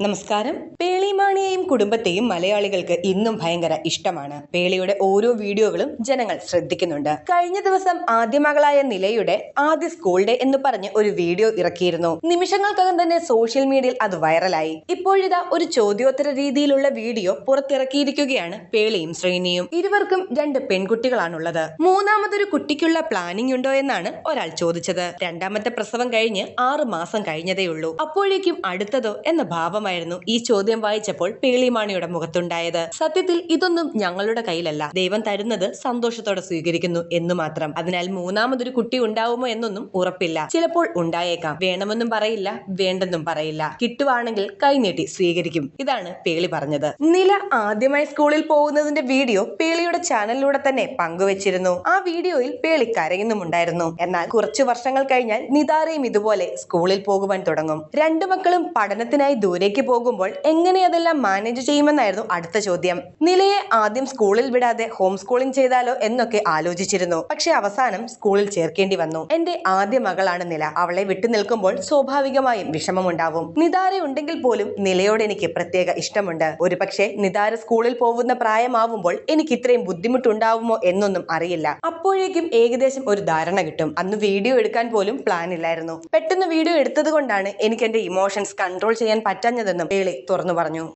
നമസ്കാരം. പേളിമാണിയെയും കുടുംബത്തെയും മലയാളികൾക്ക് ഇന്നും ഭയങ്കര ഇഷ്ടമാണ്. പേളിയുടെ ഓരോ വീഡിയോകളും ജനങ്ങൾ ശ്രദ്ധിക്കുന്നുണ്ട്. കഴിഞ്ഞ ദിവസം ആദ്യ മകളായ നിലയുടെ ആദ്യ സ്കൂൾ ഡേ എന്ന് പറഞ്ഞ് ഒരു വീഡിയോ ഇറക്കിയിരുന്നു. നിമിഷങ്ങൾക്കകം തന്നെ സോഷ്യൽ മീഡിയയിൽ അത് വൈറലായി ഇപ്പോഴിതാ ഒരു ചോദ്യോത്തര രീതിയിലുള്ള വീഡിയോ പുറത്തിറക്കിയിരിക്കുകയാണ് പേളിയും ശ്രീനിയും. ഇരുവർക്കും രണ്ട് പെൺകുട്ടികളാണുള്ളത്. മൂന്നാമതൊരു കുട്ടിക്കുള്ള പ്ലാനിംഗ് ഉണ്ടോ എന്നാണ് ഒരാൾ ചോദിച്ചത്. രണ്ടാമത്തെ പ്രസവം കഴിഞ്ഞ് ആറ് മാസം കഴിഞ്ഞതേയുള്ളൂ. അപ്പോഴേക്കും അടുത്തതോ എന്ന ഭാവമായിരുന്നു ഈ ചോദ്യം വായിച്ചപ്പോൾ പേളിമാണിയുടെ മുഖത്തുണ്ടായത്. സത്യത്തിൽ ഇതൊന്നും ഞങ്ങളുടെ കയ്യിലല്ല. ദൈവം തരുന്നത് സന്തോഷത്തോടെ സ്വീകരിക്കുന്നു എന്ന് മാത്രം. അതിനാൽ മൂന്നാമതൊരു കുട്ടി ഉണ്ടാവുമോ എന്നൊന്നും ഉറപ്പില്ല. ചിലപ്പോൾ ഉണ്ടായേക്കാം. വേണമെന്നും പറയില്ല വേണ്ടെന്നും പറയില്ല. കിട്ടുവാണെങ്കിൽ കൈനീട്ടി സ്വീകരിക്കും. ഇതാണ് പേളി പറഞ്ഞത്. നില ആദ്യമായി സ്കൂളിൽ പോകുന്നതിന്റെ വീഡിയോ പേളിയുടെ ചാനലിലൂടെ തന്നെ പങ്കുവച്ചിരുന്നു. ആ വീഡിയോയിൽ പേളി കരയുന്നുമുണ്ടായിരുന്നു. എന്നാൽ കുറച്ചു വർഷങ്ങൾ കഴിഞ്ഞാൽ നിതാരയും ഇതുപോലെ സ്കൂളിൽ പോകുവാൻ തുടങ്ങും. രണ്ടു മക്കളും പഠനത്തിനായി ദൂരേക്ക് പോകുമ്പോൾ എങ്ങനെ അതെല്ലാം മാനേജ് ചെയ്യുമെന്നായിരുന്നു അടുത്ത ചോദ്യം. നിലയെ ആദ്യം സ്കൂളിൽ വിടാതെ ഹോം സ്കൂളിംഗ് ചെയ്താലോ എന്നൊക്കെ ആലോചിച്ചിരുന്നു. പക്ഷെ അവസാനം സ്കൂളിൽ ചേർക്കേണ്ടി വന്നു. എന്റെ ആദ്യ മകളാണ് നില. അവളെ വിട്ടു നിൽക്കുമ്പോൾ സ്വാഭാവികമായും വിഷമമുണ്ടാവും. നിതാര ഉണ്ടെങ്കിൽ പോലും നിലയോട് എനിക്ക് പ്രത്യേക ഇഷ്ടമുണ്ട്. ഒരു പക്ഷേ നിതാര സ്കൂളിൽ പോകുന്ന പ്രായമാവുമ്പോൾ എനിക്ക് ഇത്രയും ബുദ്ധിമുട്ടുണ്ടാവുമോ എന്നൊന്നും അറിയില്ല. അപ്പോഴേക്കും ഏകദേശം ഒരു ധാരണ കിട്ടും. അന്ന് വീഡിയോ എടുക്കാൻ പോലും പ്ലാൻ ഇല്ലായിരുന്നു. പെട്ടെന്ന് വീഡിയോ എടുത്തത് കൊണ്ടാണ് എനിക്ക് എന്റെ ഇമോഷൻസ് കൺട്രോൾ ചെയ്യാൻ പറ്റാഞ്ഞതെന്നും ഏളി തുറന്നു പറഞ്ഞു.